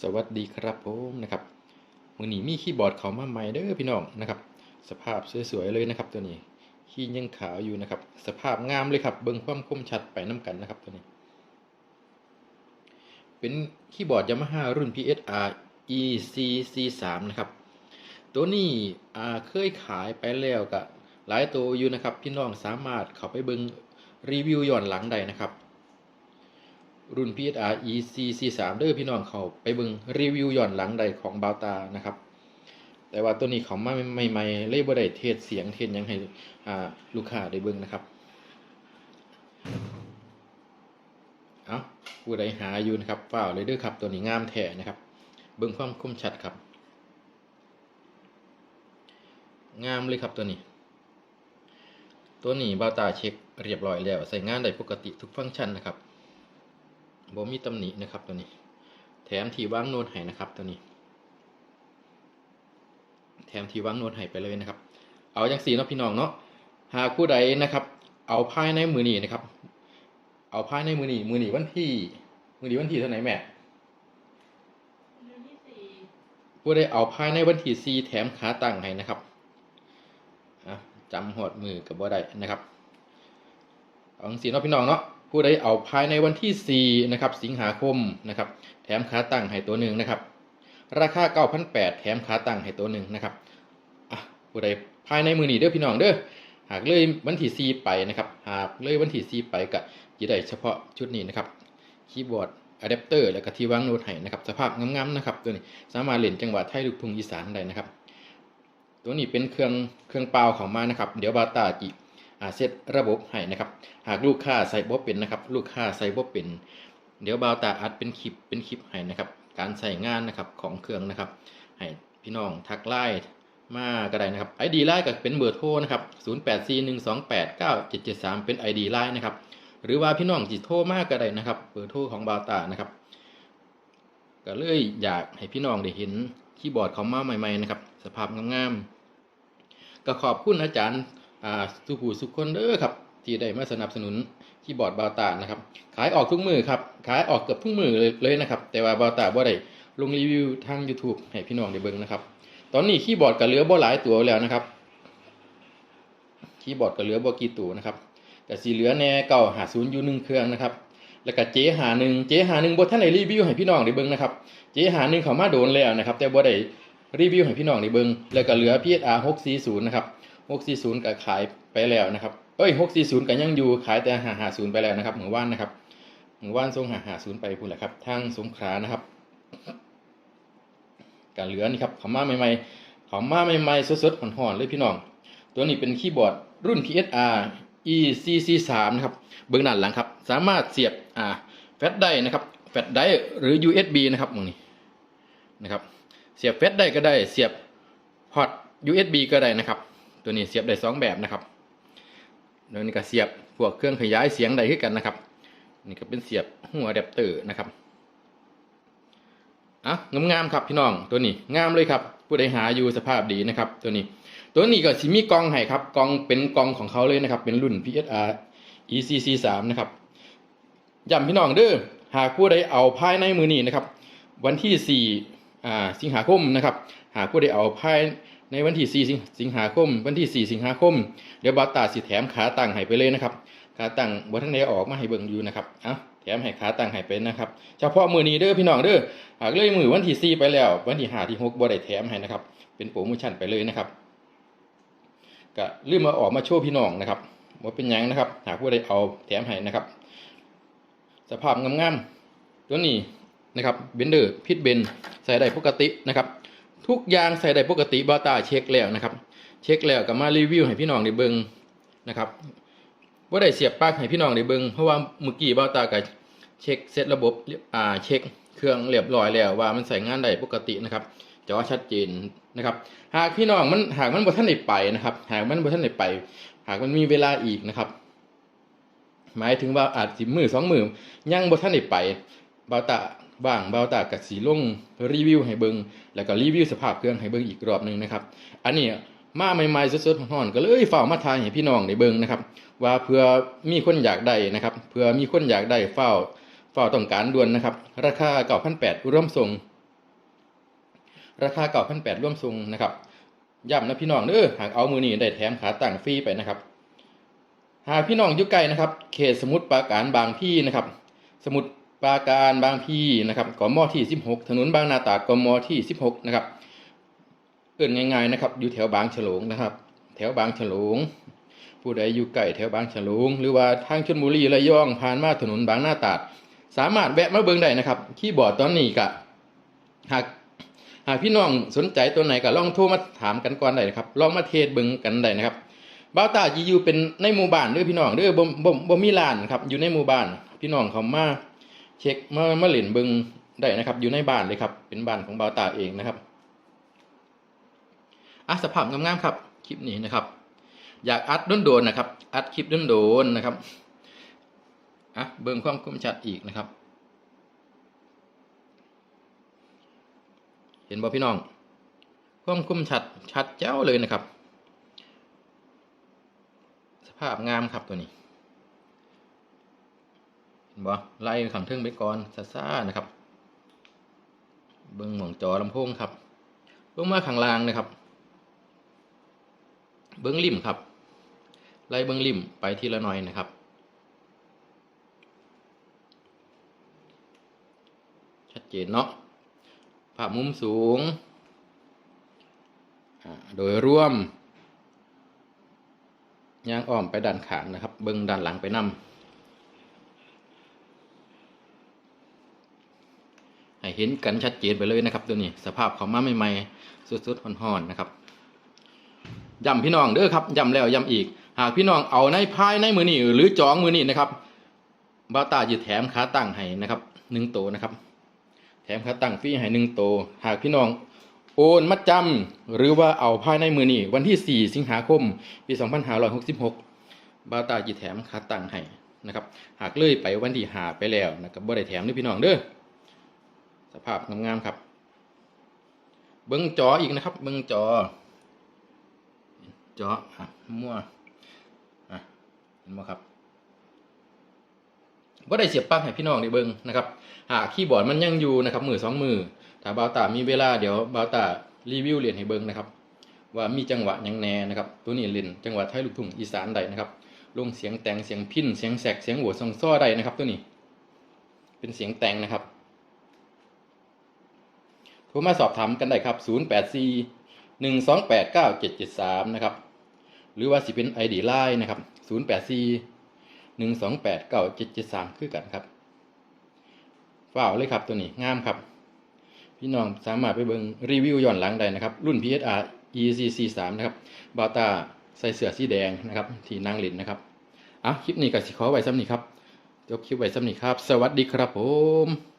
สวัสดีครับผมนะครับมือนี้มีคีย์บอร์ดเขามาใหม่เด้อพี่น้องนะครับ สภาพสวยๆเลยนะครับ ตัวนี้คีย์ยังขาวอยู่นะครับ สภาพงามเลยครับเบิ่งความคมชัดไปน้กันนะครับตัวนี้ เป็นคีย์บอร์ด Yamaha รุ่น PSR ECC3 นะครับ ตัวนี้เคยขายไปแล้วก็หลายตัวอยู่นะครับ พี่น้องสามารถเข้าไปเบิ่งรีวิวย้อนหลังได้นะครับ รุ่น PSR ECC3 เด้อพี่น้องเขาไปเบิ่งรีวิวย้อนหลังใดของบาวตานะครับ แต่ว่าตัวนี้เขามาใหม่ๆเลยบ่ได้เทสเสียงเทสหยังให้ลูกค้าได้เบิ่งนะครับเอาผู้ใดหาอยู่นะครับเฝ้าเลยเด้อครับ ตัวนี้งามแท้นะครับ เบิ่งความคมชัดครับ งามเลยครับตัวนี้ ตัวนี้บาวตาเช็คเรียบร้อยแล้วใส่งานได้ปกติทุกฟังก์ชันนะครับ บ่มีตำหนินะครับตัวนี้ แถมที่วางโน้ตให้นะครับตัวนี้ แถมที่วางโน้ตให้ไปเลยนะครับ เอาอย่างสีเนาะพี่น้องเนาะหากผู้ใดนะครับ เอาภายในมือนี้นะครับ เอาภายในมือนี้มือนี้วันที่ มือนี้วันที่เท่าไหร่แม่เดือนที่สี่ผู้ใดเอาภายในวันที่สี่แถมขาตั้งให้นะครับอะจำหอดมือกับบ่ได้นะครับเอาสีเนาะพี่น้องเนาะ ผู้ใดเอาภายในวันที่สี่นะครับสิงหาคมนะครับแถมขาตั้งให้ตัวหนึ่งนะครับ ราคาเก้าพันแถมขาตั้งให้ตัวหนึ่งนะครับอะผู้ใดภายในมือนี้เด้อพี่น้องเด้อหากเลยวันที่สี่ไปนะครับ หากเลยวันที่สี่ไปก็จะได้เฉพาะชุดนี้นะครับคีย์บอร์ดอะแดปเตอร์แล้วก็ที่วางโน้ตให้นะครับสภาพงามๆนะครับตัวนี้สามารถเล่นจังหวะไทยลูกทุ่งอีสานได้นะครับ ตัวนี้เป็นเครื่องเครื่องเปล่าของมานะครับ เดี๋ยวบาตาจิ เซตระบบให้นะครับ หากลูกค้าใส่บ่เป็นนะครับ ลูกค้าใส่บ่เป็น เดี๋ยวบาวตาอัดเป็นคลิปเป็นคลิปให้นะครับ การใส่งานนะครับของเครื่องนะครับ ให้พี่น้องทักไลน์มาก็ได้นะครับ ID ไลน์ก็เป็นเบอร์โทรนะครับ0841289773 เป็น ID ไลน์นะครับ หรือว่าพี่น้องจิโทรมากก็ได้นะครับ เบอร์โทรของบาวตานะครับ ก็เลยอยากให้พี่น้องได้เห็นคีย์บอร์ดเขามาใหม่ ๆ นะครับ สภาพงามๆก็ขอบคุณอาจารย์ สุภูสุขคนเด้อครับ ที่ได้มาสนับสนุนคีย์บอร์ดบาวตานะครับ ขายออกทุกมือครับ ขายออกเกือบทุกมือเลยเลยนะครับ แต่ว่าบาวตาบ่ได้ลงรีวิวทาง YouTube ให้พี่น้องได้เบิ่งนะครับ ตอนนี้คีย์บอร์ดก็เหลือบ่หลายตัวแล้วนะครับ คีย์บอร์ดก็เหลือบ่กี่ตัวนะครับแต่สีเหลือแน่เก่าหาศูนย์อยู่หนึ่งเครื่องนะครับ แล้วก็เจหาหนึ่งเจหาหนึ่งบ่ท่านได้รีวิวให้พี่น้องได้เบิ่งนะครับ เจหาหนึ่งเขามาโดนแล้วนะครับ แต่บ่ได้รีวิวให้พี่น้องได้เบิ่งแล้วก็เหลือ PSR 640นะครับ 640ก็ขายไปแล้วนะครับเอ้ย640ก็ยังอยู่ขายแต่550ไปแล้วนะครับเหมือนว่านนะครับเหมือนว่านส่ง550ไปพุ่นแหละครับทางสงขลานะครับก็เหลือนี่ครับขามาใหม่ๆขามาใหม่ๆสดๆห่อนๆเลยพี่น้อง ตัวนี้เป็นคีย์บอร์ดรุ่น PSR ECC3 นะครับเบื้องด้าหลังครับ สามารถเสียบอ่าแฟลชได้นะครับแฟลชได้หรือ USB นะครับตรงนี้นะครับ เสียบแฟลชได้ก็ได้ เสียบพอร์ต USB ก็ได้นะครับ ตัวนี้เสียบได้สองแบบนะครับแล้วนี่ก็เสียบพวกเครื่องขยายเสียงได้ขึ้นกันนะครับ นี่ก็เป็นเสียบหัวแดปเตอร์นะครับอะงามๆครับพี่น้องตัวนี้งามเลยครับผู้ใดหาอยู่สภาพดีนะครับ ตัวนี้ ตัวนี้ก็สิมีกองให้ครับกองเป็นกองของเขาเลยนะครับ เป็นรุ่น PSR ECC3 นะครับย้ำพี่น้องเด้อหากผู้ใดเอาภายในมือนี้นะครับ วันที่4อ่าสิงหาคมนะครับ หากผู้ใดเอาภาย ในวันที่ 4 สิงหาคม วันที่ 4 สิงหาคม เดี๋ยวบาตาสิแถมขาตั้งให้ไปเลยนะครับ ขาตั้งบ่ทั้งใดออกมาให้เบิ่งอยู่นะครับเอ้าแถมให้ขาตั้งให้ไปนะครับ เฉพาะมือนี้เด้อพี่น้องเด้อหากเลยมือวันที่ 4 ไปแล้ว วันที่ 5 ที่ 6บ่ได้แถมให้นะครับ เป็นโปรโมชั่นไปเลยนะครับก็ลืมมาออกมาโชว์พี่น้องนะครับว่าเป็นยังนะครับ หากผู้ใดเอาแถมให้นะครับ สภาพงามๆตัวนี้นะครับเบนเดอร์พิทเบนใส่ได้ปกตินะครับ ทุกอย่างใส่ได้ปกติบาตาเช็คแล้วนะครับ เช็คแล้วก็มารีวิวให้พี่น้องได้เบิ่งนะครับว่าได้เสียบปลั๊กให้พี่น้องได้เบิ่งเพราะว่าเมื่อกี้บาตาก็เช็คเซตระบบอ่าเช็คเครื่องเรียบร้อยแล้วว่ามันใส่งานได้ปกตินะครับจอชัดเจนนะครับ หากพี่น้องมันหากมันบ่ท่านได้ไปนะครับ หากมันบ่ท่านได้ไป หากมันมีเวลาอีกนะครับ หมายถึงว่าอาจสิมือสองมือยังบ่ท่านได้ไปบาตา บ้างเบาตากับสีลงรีวิวให้เบิงแล้วก็รีวิวสภาพเครื่องให้เบิงอีกรอบหนึ่งนะครับ อันนี้มาใหม่ๆสดๆร้อนๆก็เลยฝ้ามาทายให้พี่น้องได้เบิงนะครับ ว่าเพื่อมีคนอยากได้นะครับเพื่อมีคนอยากได้เฝ้าเฝ้าต้องการด่วนนะครับ ราคา9,800ร่วมส่งราคาเก่าพันแปดร่วมทรงนะครับย้ำนะพี่น้องเด้อหากเอามือนี้ได้แถมขาตั้งฟรีไปนะครับ หากพี่น้องอยู่ไกลนะครับ เขตสมุทรปราการบางพี่นะครับ สมุทร ปราการบางพี่นะครับกมที่ 16 ถนนบางนาตาดกมที่ 16 นะครับเอื่นง่ายๆนะครับ อยู่แถวบางฉลงนะครับ แถวบางฉลงผู้ใดอยู่ใกล้แถวบางฉลงหรือว่าทางชลบุรีระยองผ่านมาถนนบางนาตาด สามารถแวะมาเบิ่งได้นะครับคีย์บอร์ดตอนนี้ก็หากหากพี่น้องสนใจตัวไหนก็ลองโทรมาถามกันก่อนได้นะครับ ลองมาเทสเบิ่งกันได้นะครับบ้าตาจีอยู่เป็นในหมู่บ้านเด้อพี่น้องเด้อบ่บ่บ่มีร้านครับอยู่ในหมู่บ้านพี่น้องเขามา เช็คมามาเล่นเบิ่งได้นะครับ อยู่ในบ้านเลยครับ เป็นบ้านของบาวตาเองนะครับอะสภาพงามๆครับคลิปนี้นะครับ อยากอัดโดนนะครับ อัดคลิปโดนนะครับอะเบิ่งความคมชัดอีกนะครับ เห็นบ่พี่น้องความคมชัดชัดเจ้าเลยนะครับ สภาพงามครับตัวนี้ บ่ไล่ขังเทิงไปก่อนซ่าๆนะครับ เบิ่งหม่องจอลำโพงครับลงมาข้างล่างนะครับ เบิ้งริมครับ ไล่เบิ้งริมไปทีละหน่อยนะครับชัดเจนเนาะภาพมุมสูง โดยร่วมย่างอ้อมไปด้านขางนะครับ เบิ้งด้านหลังไปนำ ให้เห็นกันชัดเจนไปเลยนะครับ ตัวนี้สภาพเขามาใหม่ๆสุดๆห่อนๆนะครับย้ำพี่น้องเด้อครับย้ำแล้วย้ำอีก หากพี่น้องเอาในภายในมือนี้หรือจองมือนี้นะครับบาตาจะแถมขาตั้งให้นะครับหนึ่งโตนะครับ แถมขาตั้งฟรีให้หนึ่งโต หากพี่น้องโอนมัดจำหรือว่าเอาภายในมือนี้วันที่ 4 สิงหาคม ปี 2566 บาตาจะแถมขาตั้งให้นะครับ หากเลยไปวันที่หาไปแล้วนะครับบ่ได้แถมด้อพี่น้องเด้อ สภาพงามๆครับ เบิ้งจออีกนะครับ เบิ้งจอจาะอะมั่วอะเห็นไหมครับว่าได้เสียบปลั๊กให้พี่น้องได้เบิ่งนะครับ หากคีย์บอร์ดมันยังอยู่นะครับ มือสองมือ ถ้าบาวตามีเวลาเดี๋ยวบาวตารีวิวเรียนให้เบิ่งนะครับ ว่ามีจังหวะยังแน่นะครับ ตัวนี้เล่นจังหวะไทยลูกทุ่งอีสานใดนะครับ ลงเสียงแต่งเสียงพินเสียงแสกเสียงหัวซองซ้อใดนะครับ ตัวนี้ เป็นเสียงแต่งนะครับ โทรมาสอบถามกันได้ครับ 084หนึ่งสองแปดเก้าเจ็ดเจ็ดสามนะครับ หรือว่าสิเป็น ID Line นะครับศูนย์แปดสี่หนึ่งสองแปดเก้าเจ็ดเจ็ดสามคือกันครับฝ้าเลยครับตัวนี้งามครับ พี่น้องสามารถไปเบิงรีวิวย้อนหลังได้นะครับ รุ่น PSR ECC 3 นะครับบาตาใส่เสื้อสีแดงนะครับ ที่นางลินนะครับอะคลิปนี้ก็สิขอไว้ซ้ำนี้ครับ จบคลิปไว้ซ้ำนี้ครับ สวัสดีครับผม